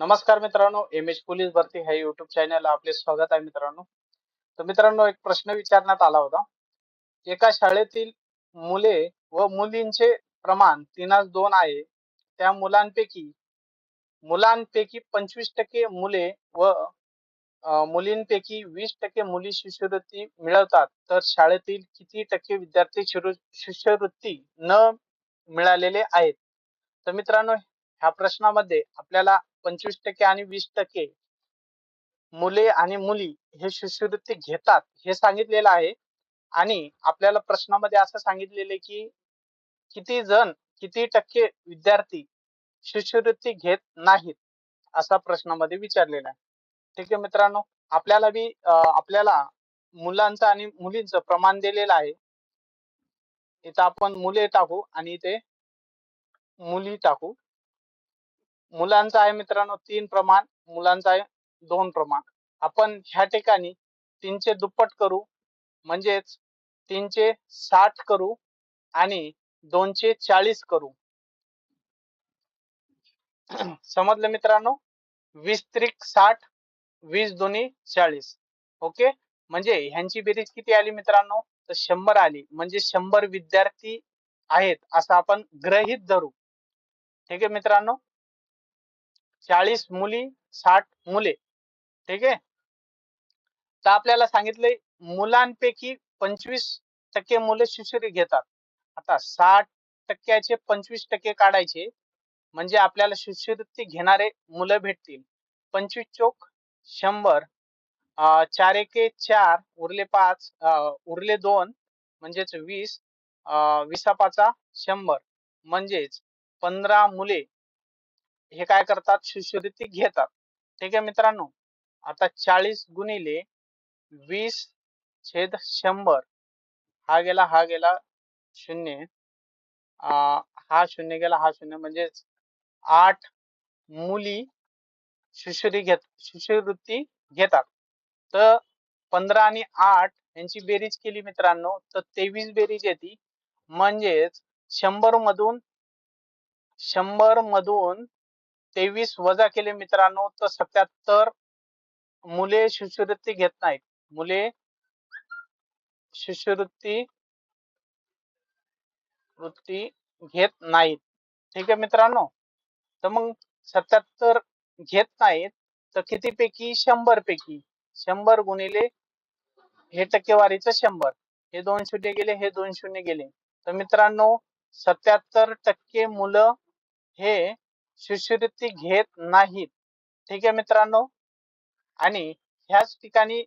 नमस्कार मित्रांनो M H police भरती ह्या युट्यूब चॅनल आपले स्वागत आहे मित्रांनो. तर मित्रांनो एक प्रश्न विचारण्यात आला होता. एका शाळेतील मुले व मुलींचे प्रमाण तीनास दोन आहे. त्या मुलांपैकी मुलांपैकी पंचवीस टक्के मुले व मुलींपैकी वीस टक्के मुली शिष्यवृत्ती मिळवतात. तर शाळेतील किती टक्के विद्यार्थी शिष्यवृत्ती न मिळालेले आहेत? तर मित्रांनो ह्या प्रश्नामध्ये आपल्याला पंचवीस टक्के आणि वीस टक्के मुले आणि मुली हे शिष्यवृत्ती घेतात हे सांगितलेलं आहे. आणि आपल्याला प्रश्नामध्ये असं सांगितलेले की किती जण किती टक्के विद्यार्थी शिष्यवृत्ती घेत नाहीत असा प्रश्नामध्ये विचारलेला आहे. ठीक आहे मित्रांनो आपल्याला बी आपल्याला मुलांचं आणि मुलींचं प्रमाण दिलेलं आहे. इथं आपण मुले टाकू आणि इथे मुली टाकू. मुलांचं आहे मित्रांनो तीन प्रमाण मुलांचं आहे दोन प्रमाण. आपण ह्या ठिकाणी तीनचे दुप्पट करू म्हणजेच तीनचे साठ करू आणि दोनशे चाळीस करू. समजलं मित्रांनो? वीस त्रिक साठ वीस दोन्ही चाळीस. ओके? म्हणजे ह्यांची बेरीज किती आली मित्रांनो? तर शंभर आली. म्हणजे शंभर विद्यार्थी आहेत असं आपण ग्रहित धरू. ठीक आहे मित्रांनो? चाळीस मुली साठ मुले. ठीक आहे? तर आपल्याला सांगितले मुलांपैकी पंचवीस टक्के मुले शिष्यवृत्ती घेतात. आता साठ टक्क्याचे पंचवीस टक्के काढायचे म्हणजे आपल्याला शिष्यवृत्ती घेणारे मुलं भेटतील. पंचवीस चोक शंभर चार एके चार उरले पाच अं, उरले दोन म्हणजेच वीस अं, शंभर. म्हणजेच पंधरा मुले हे काय करतात? शिष्यवृत्ती घेतात. ठीक आहे मित्रांनो? आता चाळीस गुणिले वीस छेद शंभर. हा गेला हा गेला शून्य. हा शून्य गेला हा शून्य. म्हणजेच आठ मुली शिष्यवृत्ती घेत शिष्यवृत्ती घेतात. तर पंधरा आणि आठ यांची बेरीज केली मित्रांनो तर तेवीस बेरीज येते म्हणजेच शंभर मधून शंभर मधून तेवीस वजा केले मित्रांनो तर सत्याहत्तर मुले शिष्यवृत्ती घेत नाहीत. मुले शिष्यवृत्ती वृत्ती घेत नाहीत. ठीक आहे मित्रांनो? तर मग सत्याहत्तर घेत नाहीत तर किती पैकी शंभर पैकी शंभर गुणिले हे टक्केवारीचं शंभर. हे दोन शून्य गेले हे दोन शून्य गेले. तर मित्रांनो सत्याहत्तर टक्के मुलं हे शिष्यवृत्ती घेत नाहीत. ठीक आहे मित्रांनो? आणि ह्याच ठिकाणी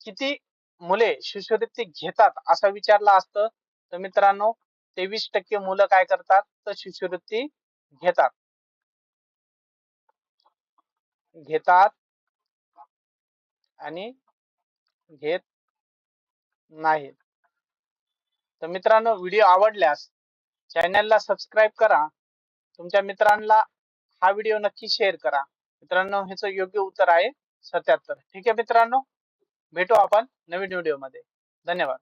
किती मुले शिष्यवृत्ती घेतात असं विचारलं असतं तर मित्रांनो तेवीस टक्के मुलं काय करतात? तर शिष्यवृत्ती घेतात. घेतात आणि घेत नाहीत. तर मित्रांनो व्हिडिओ आवडल्यास चॅनलला सबस्क्राईब करा. तुमच्या मित्रांना हा व्हिडिओ नक्की शेअर करा. मित्रांनो ह्याचं योग्य उत्तर आहे सत्याहत्तर. ठीक आहे मित्रांनो? भेटू आपण नवीन व्हिडिओमध्ये धन्यवाद.